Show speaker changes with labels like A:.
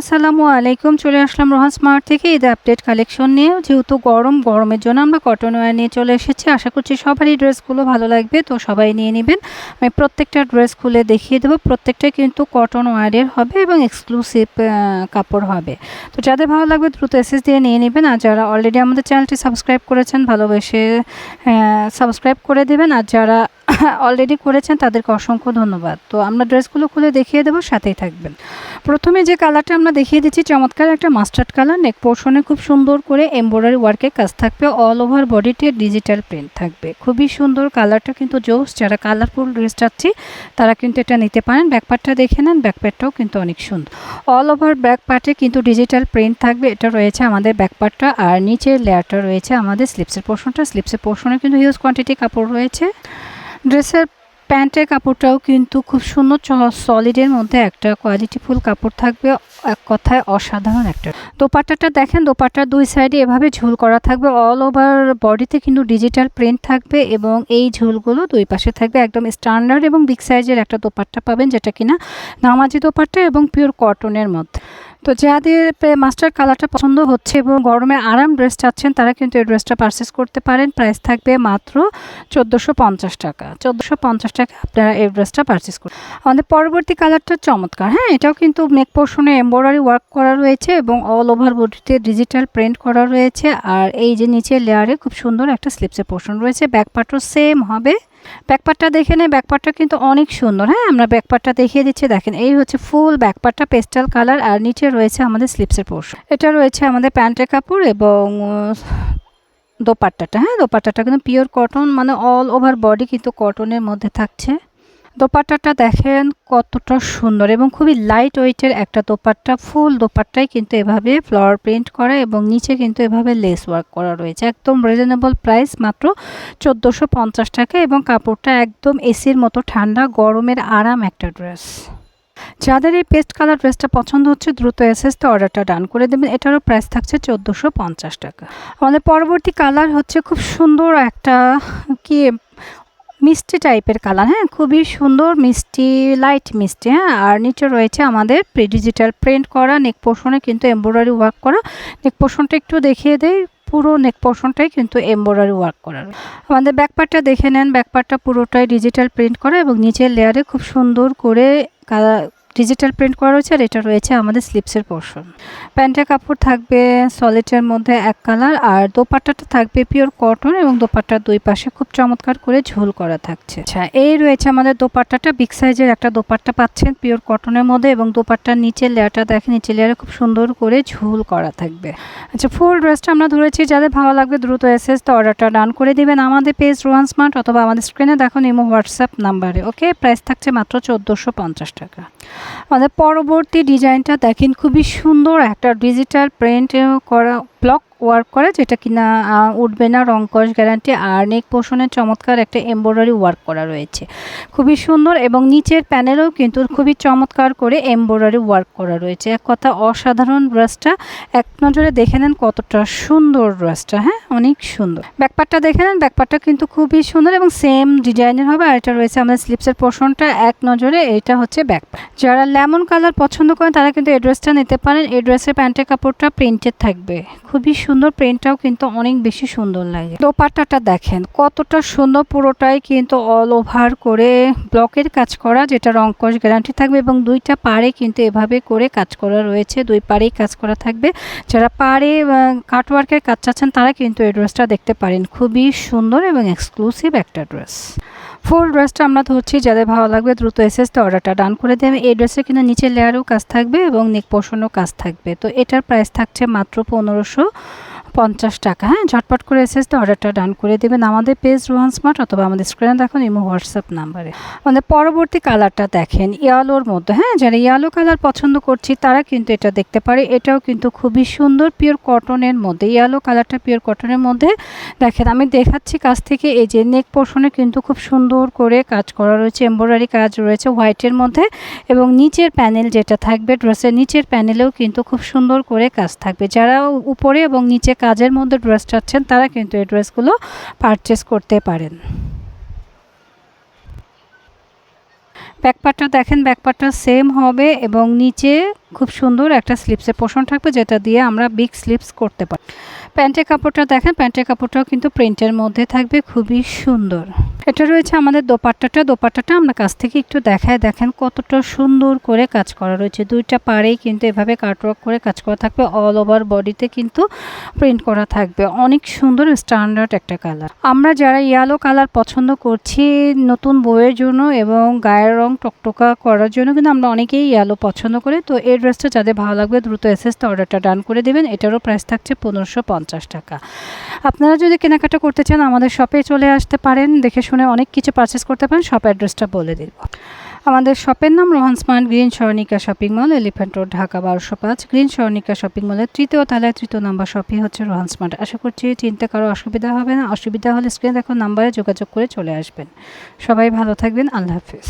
A: আসসালামু আলাইকুম, চলে আসলাম রোহান স্মার্ট থেকে ঈদ আপডেট কালেকশন নিয়ে। যেহেতু গরম, গরমের জন্য আমরা কটন ওয়্যার নিয়ে চলে এসেছি। আশা করছি সবারই ড্রেসগুলো ভালো লাগবে, তো সবাই নিয়ে নেবেন। আমি প্রত্যেকটা ড্রেস খুলে দেখিয়ে দেবো। প্রত্যেকটাই কিন্তু কটন ওয়্যারের হবে এবং এক্সক্লুসিভ কাপড় হবে। তো যাদের ভালো লাগবে দ্রুত এসএস দিয়ে নিয়ে নেবেন। আর যারা অলরেডি আমাদের চ্যানেলটি সাবস্ক্রাইব করেছেন, ভালোবেসে সাবস্ক্রাইব করে দেবেন। আর যারা অলরেডি করেছেন, তাদেরকে অসংখ্য ধন্যবাদ। তো আমরা ড্রেসগুলো খুলে দেখিয়ে দেবো, সাথেই থাকবেন। প্রথমে যে কালারটা আমরা দেখিয়ে দিচ্ছি, চমৎকার একটা মাস্টার্ড কালার নেক পোর্শনে খুব সুন্দর করে এমব্রয়ডারি ওয়ার্কের কাজ থাকবে অল ওভার বডিতে ডিজিটাল প্রিন্ট থাকবে। খুবই সুন্দর কালারটা কিন্তু জোস, যারা কালারফুল ড্রেস চাচ্ছি, তারা কিন্তু এটা নিতে পারেন। ব্যাকপার্টটা দেখে নেন ব্যাকপার্টটাও কিন্তু অনেক সুন্দর। অল ওভার ব্যাক পার্টে কিন্তু ডিজিটাল প্রিন্ট থাকবে, এটা রয়েছে আমাদের ব্যাকপার্টটা আর নিচের লেয়ারটা রয়েছে আমাদের স্লিপসের পোর্শনটা স্লিপসের পোর্শনে কিন্তু হিউজ কোয়ান্টিটি কাপড় রয়েছে। ড্রেসের প্যান্টের কাপড়টাও কিন্তু খুব সুন্দর সলিডের মধ্যে একটা কোয়ালিটিফুল কাপড় থাকবে, এক কথায় অসাধারণ একটা। দোপাট্টাটা দেখেন দোপাট্টার দুই সাইডে এভাবে ঝুল করা থাকবে অল ওভার বডিতে কিন্তু ডিজিটাল প্রিন্ট থাকবে এবং এই ঝুলগুলো দুই পাশে থাকবে, একদম স্ট্যান্ডার্ড এবং বিগ সাইজের একটা দোপাট্টা পাবেন যেটা কিনা নামাজি দোপাট্টা এবং পিওর কটনের মধ্যে। তো যাদের মাস্টার কালারটা পছন্দ হচ্ছে এবং গরমে আরাম ড্রেস চাচ্ছেন, তারা কিন্তু এই ড্রেসটা পারচেস করতে পারেন। প্রাইস থাকবে মাত্র চোদ্দোশো পঞ্চাশ টাকা। চোদ্দোশো পঞ্চাশ টাকা আপনারা এই ড্রেসটা পারচেস করুন। আমাদের পরবর্তী কালারটা চমৎকার। হ্যাঁ এটাও কিন্তু মেক পোর্শনে এম্ব্রয়ডারি ওয়ার্ক করা রয়েছে এবং অল ওভার বডিতে ডিজিটাল প্রিন্ট করা রয়েছে। আর এই যে নিচের লেয়ারে খুব সুন্দর একটা স্লিপসের পোর্শন রয়েছে। ব্যাক পার্টও সেম হবে। ব্যাকপারটা দেখে নেই ব্যাকপারটা কিন্তু অনেক সুন্দর। হ্যাঁ আমরা ব্যাকপারটা দেখিয়ে দিচ্ছি, দেখেন, এই হচ্ছে ফুল ব্যাকপারটা পেস্টাল কালার, আর নিচে রয়েছে আমাদের স্লিপসের পোর্শন। এটা রয়েছে আমাদের প্যান্টের কাপড় এবং দোপাট্টাটা হ্যাঁ দোপাট্টাটা কিন্তু পিওর কটন মানে অল ওভার বডি কিন্তু কটনের মধ্যে থাকছে। দোপাট্টাটা দেখেন কতটা সুন্দর এবং খুবই লাইট ওয়েটের একটা দোপাট্টা। ফুল দোপাট্টাই কিন্তু এভাবে ফ্লাওয়ার প্রিন্ট করা এবং নিচে কিন্তু এভাবে লেস ওয়ার্ক করা রয়েছে। একদম রিজনেবল প্রাইস মাত্র চোদ্দোশো পঞ্চাশ টাকা এবং কাপড়টা একদম এসির মতো ঠান্ডা, গরমের আরাম একটা ড্রেস যাদের এই পেস্ট কালার ড্রেসটা পছন্দ হচ্ছে, দ্রুত এসএসতে অর্ডারটা ডান করে দেবেন। এটারও প্রাইস থাকছে চোদ্দোশো পঞ্চাশ টাকা। আমাদের পরবর্তী কালার হচ্ছে খুব সুন্দর একটা, কি মিষ্টি টাইপের কালার হ্যাঁ? খুবই সুন্দর, মিষ্টি লাইট মিষ্টি হ্যাঁ? আর নিচে রয়েছে আমাদের প্রি ডিজিটাল প্রিন্ট করা নেক পোর্শনে কিন্তু এমব্রয়ডারি ওয়ার্ক করা। নেক পোর্শনটা একটু দেখিয়ে দেয় পুরো নেক পোর্শনটাই কিন্তু এমব্রয়ডারি ওয়ার্ক করার আমাদের ব্যাকপার্টটা দেখে নেন ব্যাকপার্টটা পুরোটাই ডিজিটাল প্রিন্ট করা এবং নিচের লেয়ারে খুব সুন্দর করে ডিজিটাল প্রিন্ট করা রয়েছে আর এটা রয়েছে আমাদের স্লিপসের পোর্শন প্যান্টের কাপড় থাকবে সলিটের মধ্যে এক কালার আর দোপাট্টাটা থাকবে পিওর কটন এবং দোপাট্টার দুই পাশে খুব চমৎকার করে ঝোল করা থাকছে। আচ্ছা এই রয়েছে আমাদের দোপাট্টাটা বিগ সাইজের একটা দোপাট্টা পাচ্ছেন পিওর কটনের মধ্যে এবং দোপাট্টার নিচের লেয়ারটা দেখেন, নিচের লেয়ারে খুব সুন্দর করে ঝোল করা থাকবে। আচ্ছা ফুল ড্রেসটা আমরা ধরেছি, যাদের ভালো লাগবে দ্রুত এসএস তো অর্ডারটা ডান করে দিবেন আমাদের পেজ রোহান স্মার্ট অথবা আমাদের স্ক্রিনে দেখুন ইমো হোয়াটসঅ্যাপ নাম্বারে ওকে প্রাইস থাকছে মাত্র চোদ্দোশো পঞ্চাশ টাকা। আমাদের পরবর্তী ডিজাইনটা দেখেন খুবই সুন্দর একটা ডিজিটাল প্রিন্ট করা ব্লক ওয়ার্ক করা, যেটা কিনা উঠবে না। রংকশ গ্যারান্টি আর নেক পোষণের চমৎকার একটা এমব্রয়ডারি ওয়ার্ক করা রয়েছে। খুবই সুন্দর এবং নিচের প্যানেলও কিন্তু খুবই চমৎকার করে এমব্রয়ডারি ওয়ার্ক করা রয়েছে। এক কথা, অসাধারণ ড্রেসটা। এক নজরে দেখে নেন কতটা সুন্দর ড্রেসটা হ্যাঁ? অনেক সুন্দর। ব্যাকপারটা দেখে নেন ব্যাকপারটা কিন্তু খুবই সুন্দর এবং সেম ডিজাইনের হবে। আর এটা রয়েছে আমাদের স্লিপসের পোর্শনটা এক নজরে এটা হচ্ছে ব্যাকপার যারা লেমন কালার পছন্দ করেন, তারা কিন্তু এই ড্রেসটা নিতে পারেন। এই ড্রেসের প্যান্টের কাপড়টা প্রিন্টেড থাকবে। খুবই সুন্দর প্রিন্টটাও কিন্তু অনেক বেশি সুন্দর লাগে। দোপাট্টাটা দেখেন, কতটা সুন্দর পুরোটাই কিন্তু অল ওভার করে ব্লকের কাজ করা, যেটা রংকশ গ্যারান্টি থাকবে এবং দুইটা পাড়ে কিন্তু এভাবে করে কাজ করা রয়েছে, দুই পাড়েই কাজ করা থাকবে। যারা পাড়ে কাটওয়ার্কের কাজ চাচ্ছেন, তারা কিন্তু এই ড্রেসটা দেখতে পারেন। খুবই সুন্দর এবং এক্সক্লুসিভ একটা ড্রেস ফুল ড্রেসটা আমরা ধরছি যাদের ভালো লাগবে দ্রুত এসএসতে অর্ডারটা ডান করে দেবে। এই ড্রেসের কিন্তু নিচের লেয়ারও কাজ থাকবে এবং নেক পোষণও কাজ থাকবে। তো এটার প্রাইস থাকছে মাত্র পনেরোশো। পঞ্চাশ টাকা। হ্যাঁ ঝটপট করে এসেস তো অর্ডারটা ডান করে দেবেন। আমাদের পেজ রোহান স্মার্ট অথবা আমাদের স্ক্রিনে দেখুন ইমো, হোয়াটসঅ্যাপ নাম্বারে। আমাদের পরবর্তী কালারটা দেখেন, ইয়ালোর মধ্যে। হ্যাঁ যারা ইয়ালো কালার পছন্দ করছি, তারা কিন্তু এটা দেখতে পারে। এটাও কিন্তু খুবই সুন্দর পিওর কটনের মধ্যে, ইয়ালো কালারটা পিওর কটনের মধ্যে। দেখেন, আমি দেখাচ্ছি কাছ থেকে, এই যে নেক পোর্শনে কিন্তু খুব সুন্দর করে কাজ করা রয়েছে এমব্রয়ডারি কাজ রয়েছে হোয়াইটের মধ্যে। এবং নিচের প্যানেল যেটা থাকবে ড্রেসের নিচের প্যানেলেও কিন্তু খুব সুন্দর করে কাজ থাকবে। যারা উপরে এবং নিচে কাজের মধ্যে ড্রেস চাচ্ছেন, তারা কিন্তু এই ড্রেসগুলো পারচেস করতে পারেন। ব্যাকপারটা দেখেন ব্যাকপারটা সেম হবে এবং নিচে খুব সুন্দর একটা স্লিপসের পোষণ থাকবে, যেটা দিয়ে আমরা বিগ স্লিপস করতে পারি। প্যান্টের কাপড়টা দেখেন, প্যান্টের কাপড়টাও কিন্তু প্রিন্টের মধ্যে থাকবে, খুবই সুন্দর। এটা রয়েছে আমাদের দোপাট্টাটা। দোপাট্টাটা আমরা কাছ থেকে একটু দেখায় দেখেন কতটা সুন্দর করে কাজ করা রয়েছে। দুইটা পাড়েই কিন্তু এভাবে কাটওয়ার্ক করে কাজ করা থাকবে। অল ওভার বডিতে কিন্তু প্রিন্ট করা থাকবে। অনেক সুন্দর স্ট্যান্ডার্ড একটা কালার আমরা যারা ইয়েলো কালার পছন্দ করছি নতুন বইয়ের জন্য এবং গায়ের রং টকটকা করার জন্য কিন্তু আমরা অনেকেই ইয়ালো পছন্দ করি। তো এই ড্রেসটা যাদের ভালো লাগবে দ্রুত এসএসতে অর্ডারটা ডান করে দেবেন। এটারও প্রাইস থাকছে পনেরোশো টাকা। আপনারা যদি কেনাকাটা করতে চান আমাদের শপে চলে আসতে পারেন। দেখে শুনে অনেক কিছু পারচেস করতে পারেন শপ অ্যাড্রেসটা বলে দিব। আমাদের শপের নাম Rohan smart green Swarnika shopping mall Elephant Road Dhaka বারোশো পাঁচ। গ্রিন স্বর্ণিকা শপিং মলের তৃতীয় তালায় তৃতীয় নাম্বার শপই হচ্ছে রোহান স্মার্ট। আশা করছি চিন্তা কারও অসুবিধা হবে না। অসুবিধা হলে স্ক্রিনে দেখো নাম্বারে যোগাযোগ করে চলে আসবেন। সবাই ভালো থাকবেন, আল্লাহ হাফিজ।